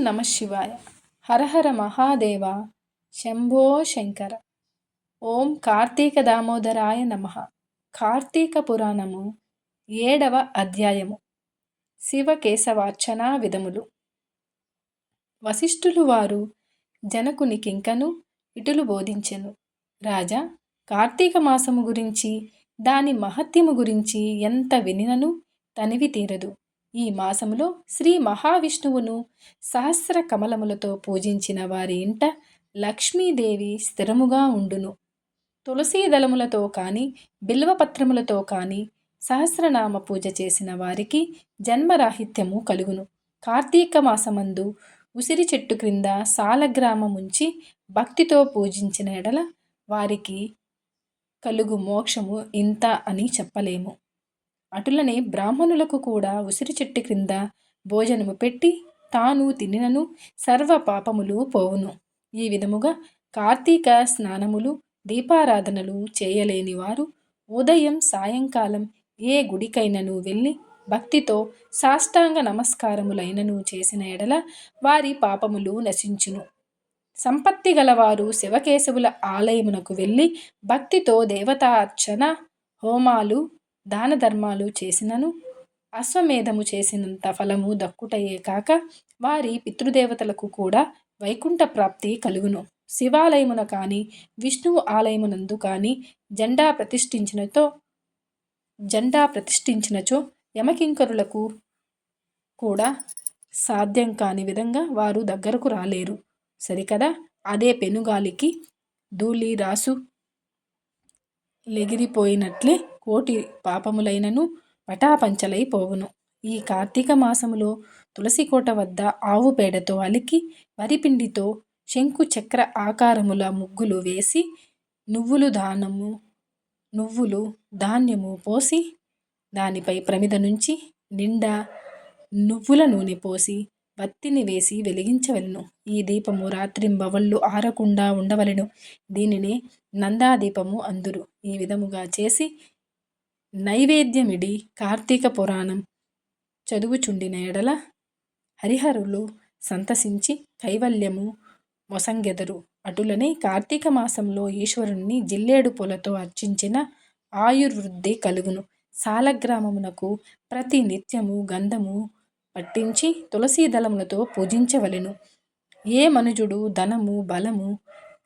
నమ శివాయ. హరహర మహాదేవ. శంభో శంకర. ఓం కార్తీక దామోదరాయ నమ. కార్తీక పురాణము ఏడవ అధ్యాయము. శివకేశవార్చనా విధములు. వశిష్ఠులు వారు జనకునికింకను ఇటులు బోధించెను. రాజా కార్తీక మాసము గురించి దాని మహత్యము గురించి ఎంత వినినను తనివి తీరదు. ఈ మాసములో శ్రీ మహావిష్ణువును సహస్ర కమలములతో పూజించిన వారి ఇంట లక్ష్మీదేవి స్థిరముగా ఉండును. తులసీ దళములతో కానీ బిల్వపత్రములతో కానీ సహస్రనామ పూజ చేసిన వారికి జన్మరాహిత్యము కలుగును. కార్తీక మాసమందు ఉసిరి చెట్టు క్రింద సాలగ్రామముంచి భక్తితో పూజించిన ఎడల వారికి కలుగు మోక్షము ఇంత అని చెప్పలేము. అటులనే బ్రాహ్మణులకు కూడా ఉసిరి చెట్టు క్రింద భోజనము పెట్టి తాను తినినను సర్వ పాపములు పోవును. ఈ విధముగా కార్తీక స్నానములు దీపారాధనలు చేయలేని వారు ఉదయం సాయంకాలం ఏ గుడికైనను వెళ్ళి భక్తితో సాష్టాంగ నమస్కారములైనను చేసిన ఎడల వారి పాపములు నశించును. సంపత్తి గలవారు శివకేశవుల ఆలయమునకు వెళ్ళి భక్తితో దేవతార్చన హోమాలు దాన ధర్మాలు చేసినను అశ్వమేధము చేసినంత ఫలము దక్కుటయే కాక వారి పితృదేవతలకు కూడా వైకుంఠ ప్రాప్తి కలుగును. శివాలయమున కానీ విష్ణువు ఆలయమునందు కానీ జెండా ప్రతిష్ఠించినతో జెండా ప్రతిష్ఠించినచో యమకింకరులకు కూడా సాధ్యం కాని విధంగా వారు దగ్గరకు రాలేరు. సరికదా? అదే పెనుగాలికి ధూళి రాసు లెగిరిపోయినట్లే కోటి పాపములైనను పటాపంచలైపోవును. ఈ కార్తీక మాసములో తులసికోట వద్ద ఆవు పేడతో అలికి వరిపిండితో శంకు చక్ర ఆకారముల ముగ్గులు వేసి నువ్వులు దానము నువ్వులు ధాన్యము పోసి దానిపై ప్రమిద నుంచి నిండా నువ్వుల నూనె పోసి వత్తిని వేసి వెలిగించవలను. ఈ దీపము రాత్రింబవళ్ళు ఆరకుండా ఉండవలెను. దీనినే నందాదీపము అందురు. ఈ విధముగా చేసి నైవేద్యమిడి కార్తీక పురాణం చదువుచుండిన ఎడల హరిహరులు సంతసించి కైవల్యము మొసంగెదరు అటులనే కార్తీక మాసంలో ఈశ్వరుణ్ణి జిల్లేడు పొలతో అర్చించిన ఆయుర్వృద్ధి కలుగును. సాలగ్రామమునకు ప్రతి నిత్యము గంధము పట్టించి తులసీ దళములతో పూజించవలెను. ఏ మనుజుడు ధనము బలము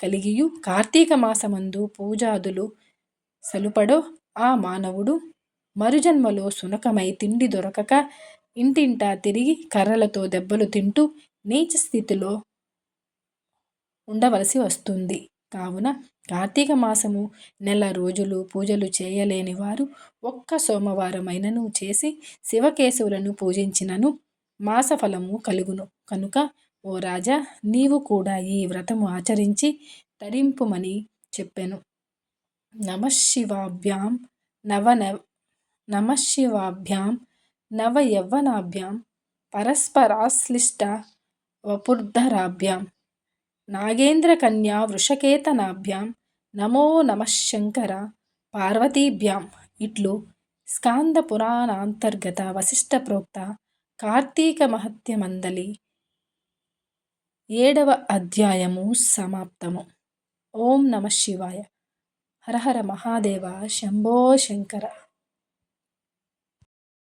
కలిగియు కార్తీక మాసమందు పూజాదులు సలుపడో ఆ మానవుడు మరుజన్మలో సునకమై తిండి దొరకక ఇంటింటా తిరిగి కర్రలతో దెబ్బలు తింటూ నీచ స్థితిలో ఉండవలసి వస్తుంది. కావున కార్తీక మాసము నెల రోజులు పూజలు చేయలేని వారు ఒక్క సోమవారమైనను చేసి శివకేశవులను పూజించినను మాసఫలము కలుగును. కనుక ఓ రాజా నీవు కూడా ఈ వ్రతము ఆచరించి తరింపుమని చెప్పాను. నమశివాభ్యాం నవ నమశివాభ్యాం నవ యవ్వనాభ్యాం పరస్పరాశ్లిష్ట వపుర్ధరాభ్యాం నాగేంద్రకన్యా వృషకేతనాభ్యాం నమో నమశంకర పార్వతీభ్యాం ఇట్లు స్కాంద పురాణాంతర్గత వశిష్ట ప్రోక్త కార్తీక మహత్యమందలి ఏడవ అధ్యాయము సమాప్తము ఓం నమ శివాయ హరహర మహాదేవ శంభో శంకర.